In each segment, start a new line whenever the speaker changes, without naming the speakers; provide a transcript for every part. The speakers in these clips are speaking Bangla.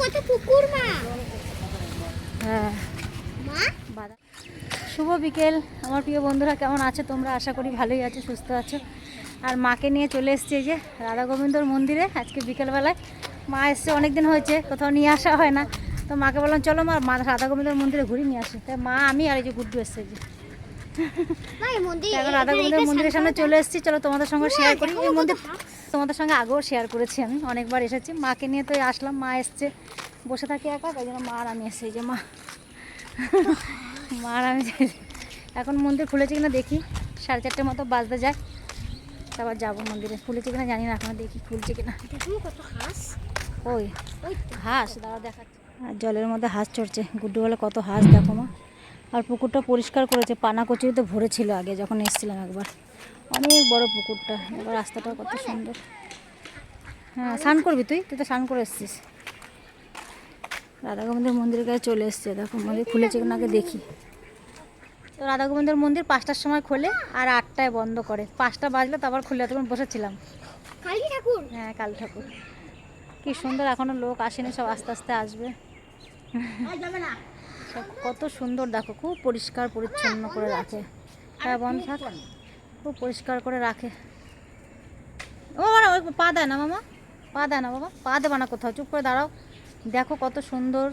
কত পুকুর মা?
হ্যাঁ। শুভ বিকেল। আমার প্রিয় বন্ধুরা কেমন আছো তোমরা? আশা করি ভালোই আছো সুস্থ আছো। আর মাকে নিয়ে চলে এসেছি যে রাধা গোবিন্দর মন্দিরে আজকে বিকেলবেলায়। মা এসছে অনেক দিন হয়েছে কোথাও নিয়ে আসা হয় না। তো মাকে বললাম চলো মা মা রাধা গোবিন্দর মন্দিরে ঘুরে নিয়ে আসি। তাই মা আমি আর এই যে গুড্ডু এসছে যে। এখন রাধা গোবিন্দর মন্দিরের সামনে চলে এসেছি চলো তোমাদের সঙ্গে শেয়ার করি। এই মন্দির তোমাদের সঙ্গে আগেও শেয়ার করেছি আমি। অনেকবার এসেছি। মাকে নিয়ে তো আসলাম, মা এসছে। বসে থাকি একা, তাই জন্য মা আর আমি এসেছি যে মা। মা আর আমি এখন মন্দির খুলেছে কিনা দেখি। সাড়ে চারটের মতো বাজতে যায়। তারপর যাব মন্দিরে। খুলেছে কিনা জানি না, এখন দেখি খুলছে কিনা।
কত হাঁস
ওই, হাঁস দাঁড়া দেখাচ্ছে। আর জলের মধ্যে হাঁস চড়ছে। গুড্ডু বলে কত হাঁস, দেখো মা। আর পুকুরটা পরিষ্কার করেছে। পানা কচুরিতে ভরে ছিল আগে, যখন এসেছিলাম একবার। অনেক বড় পুকুরটা এবার রাস্তাটা কত সুন্দর। হ্যাঁ স্নান করবি তুই? তুই তো স্নান করে এসছিস। রাধা গোবিন্দের মন্দিরের কাছে চলে এসছে দেখো মন্দির খুলেছে কিনা আগে দেখি। তো রাধা গোবিন্দের মন্দির পাঁচটার সময় খোলে আর আটটায় বন্ধ করে। পাঁচটা বাজলে তারপর খুলে তখন বসেছিলাম।
কালী ঠাকুর?
হ্যাঁ কাল ঠাকুর। কি সুন্দর এখনও লোক আসেনি সব আস্তে আস্তে আসবে। কত সুন্দর দেখো খুব পরিষ্কার পরিচ্ছন্ন করে রাখে। হ্যাঁ বন্ধ থাক। খুব পরিষ্কার করে রাখে। ও মানে ওই পা দেয় না মামা, পা দেয় না বাবা, পা দেবে না কোথাও, চুপ করে দাঁড়াও, দেখো কত সুন্দর।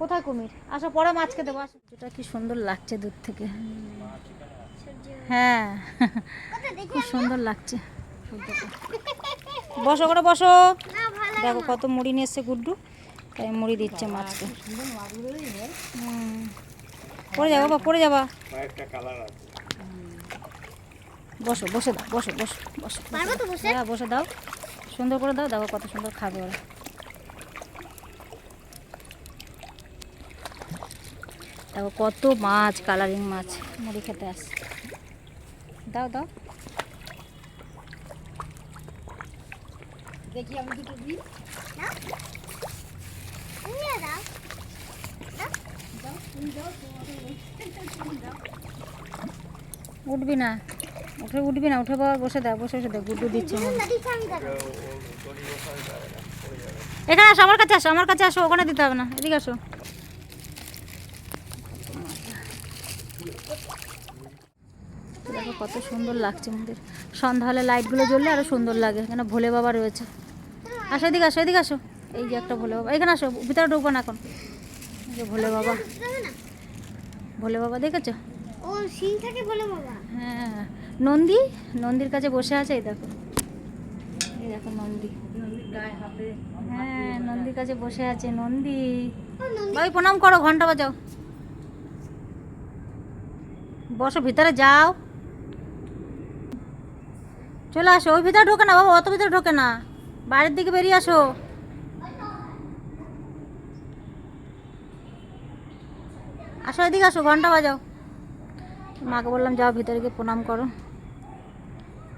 কোথায় কুমির? আসো, পরে মাছকে দেবো, আসো। এটা কি সুন্দর লাগছে দূর থেকে। হ্যাঁ খুব সুন্দর লাগছে। বসো করে বসো। দেখো কত মুড়ি নিয়ে এসছে গুড্ডু, তাই মুড়ি দিচ্ছে মাছকে। পড়ে যাব, বাবা পড়ে যাবা। বসো বসে দাও বসো বসো বসো।
পারব তো বসে?
হ্যাঁ বসে দাও। সুন্দর করে দাও দেখো কত সুন্দর খাবে ওরা। দেখো কত মাছ কালারিং মাছ মুড়ি খেতে আস দাও দাও।
দেখি আমি দুটো দিই। দাও।
উঠবি না। উঠে উঠবি না উঠে বাবা বসে দাও বসে বসে দাও গুড্ডু দিচ্ছে এখানে আসো আমার কাছে আসো আমার কাছে আসো ওখানে দিতে হবে না এদিকে আসো। দেখো কত সুন্দর লাগছে মন্দির। সন্ধ্যা হলে লাইটগুলো জ্বললে আরও সুন্দর লাগে এখানে ভোলে বাবা রয়েছে। আসো এদিকে আসো এদিকে আসো। এই যে একটা ভোলে বাবা এখানে আসো ভিতরে ঢুকবো না এখন। এই যে ভোলে বাবা। ভোলে বাবা দেখেছ?
ও সিং থাকে বলে বাবা।
হ্যাঁ। নন্দী? নন্দীর কাছে বসে আছে, এই দেখো। দেখো নন্দী। হ্যাঁ নন্দীর কাছে বসে আছে, নন্দী। ভাই, প্রণাম করো, ঘণ্টা বাজাও। বসো, ভিতরে যাও। চলে আসো, ওই ভিতরে ঢোকে না, বাবা, অত ভিতরে ঢোকে না। বাইরের দিকে বেরিয়ে আসো। আসো, এদিকে আসো, ঘণ্টা বাজাও। মাকে বললাম, যাও, ভিতরে গিয়ে প্রণাম করো।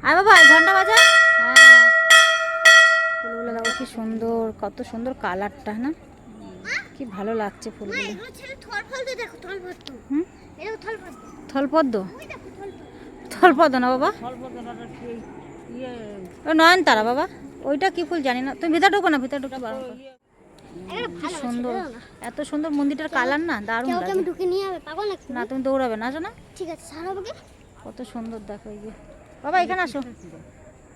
আয় বাবা ঘণ্টা বাজা। হ্যাঁ। ফুলগুলো দেখো কি সুন্দর কত সুন্দর কালারটা না? কি ভালো লাগছে ফুলগুলো। থলপদ্ম থলপদ্ম না বাবা? ও নয়নতারা বাবা। ওইটা কি ফুল জানি না। তুমি ভিতরে ঢুকো না ভিতরে ঢুকে বারণ সুন্দর। এত সুন্দর মন্দিরটার কালার না দারুণ লাগে।
আমি ঢুকে নিয়ে যাবে পাগল
না তুমি দৌড়াবে না আসো না
ঠিক আছে
কত সুন্দর দেখো এই যে। বাবা, এখানে আসো।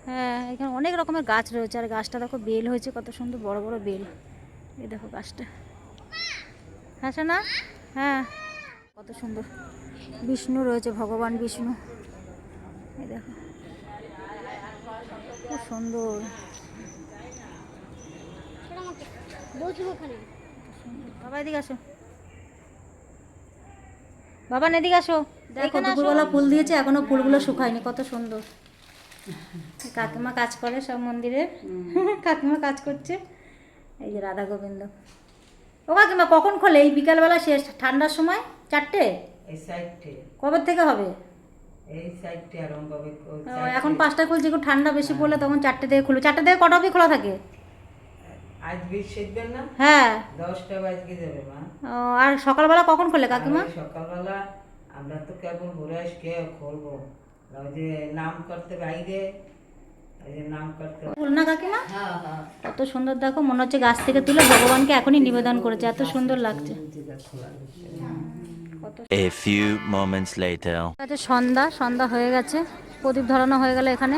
হ্যাঁ এখানে অনেক রকমের গাছ রয়েছে, আর গাছটা দেখো বেল হয়েছে, কত সুন্দর বড় বড় বেল। এই দেখো গাছটা। হ্যাঁ না হ্যাঁ। কত সুন্দর। বিষ্ণু রয়েছে, ভগবান বিষ্ণু। এই দেখো। খুব সুন্দর। বাবা, এদিকে আসো। বাবা, এদিকে আসো। দেখো দুপুরবেলা ফুল দিয়েছে এখনও ফুলগুলো শুকায়নি কত সুন্দর। কাকিমা কাজ করে সব মন্দিরে। কাকিমা কাজ করছে। এই যে রাধা গোবিন্দ। ও কাকিমা কখন খোলে? এই বিকালবেলা শেষ ঠান্ডার সময়? চারটে? কবে থেকে হবে? এখন পাঁচটা খুলছে একটু ঠান্ডা বেশি পড়লে তখন চারটে থেকে খুলবে। চারটে থেকে কটা অবধি খোলা থাকে?
আজ না?
হ্যাঁ।
দশটা বাজকে যাবে মা।
ও, আর সকালবেলা কখন খোলে কাকিমা?
সকালবেলা আমরা তো কেবল ঘুরে আসকে খুলবো? ওই যে নাম করতে বাইরে
কাকিমা?
হ্যাঁ হ্যাঁ।
কত সুন্দর দেখো মনে হচ্ছে গাছ থেকে তুলে ভগবানকে এখনই নিবেদন করেছে এত সুন্দর লাগছে।
A few moments later.
আছে সন্ধ্যা সন্ধ্যা হয়ে গেছে প্রদীপ ধরানো হয়ে গেল এখানে।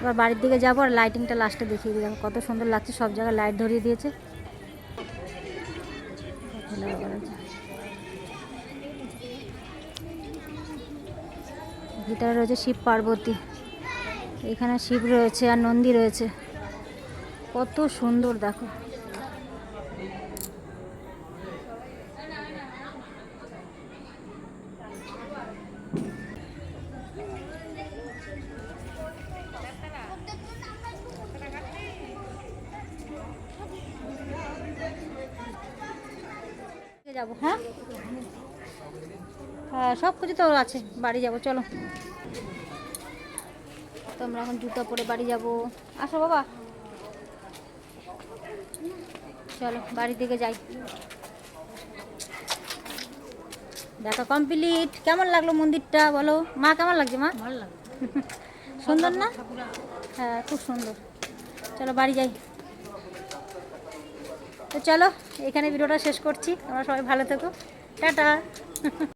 এবার বাড়ির দিকে যাব আর লাইটিংটা লাস্টে দেখিয়ে দিই দেখো কত সুন্দর লাগছে সব জায়গায় লাইট ধরিয়ে দিয়েছে। ভিতরে রয়েছে শিব পার্বতী। এখানে শিব রয়েছে আর নন্দী রয়েছে। কত সুন্দর, দেখো। যাব হ্যাঁ? হ্যাঁ সব কিছু তো আছে বাড়ি যাব চলো। তো আমরা এখন জুতো পরে বাড়ি যাব। আসো বাবা। চলো বাড়ির দিকে যাই। দেখা কমপ্লিট কেমন লাগল মন্দিরটা বলো? মা কেমন লাগছে মা? ভালো লাগছে। সুন্দর না? হ্যাঁ খুব সুন্দর। চলো বাড়ি যাই। তো চলো এখানে ভিডিওটা শেষ করছি। তোমরা সবাই ভালো থেকো। 哒哒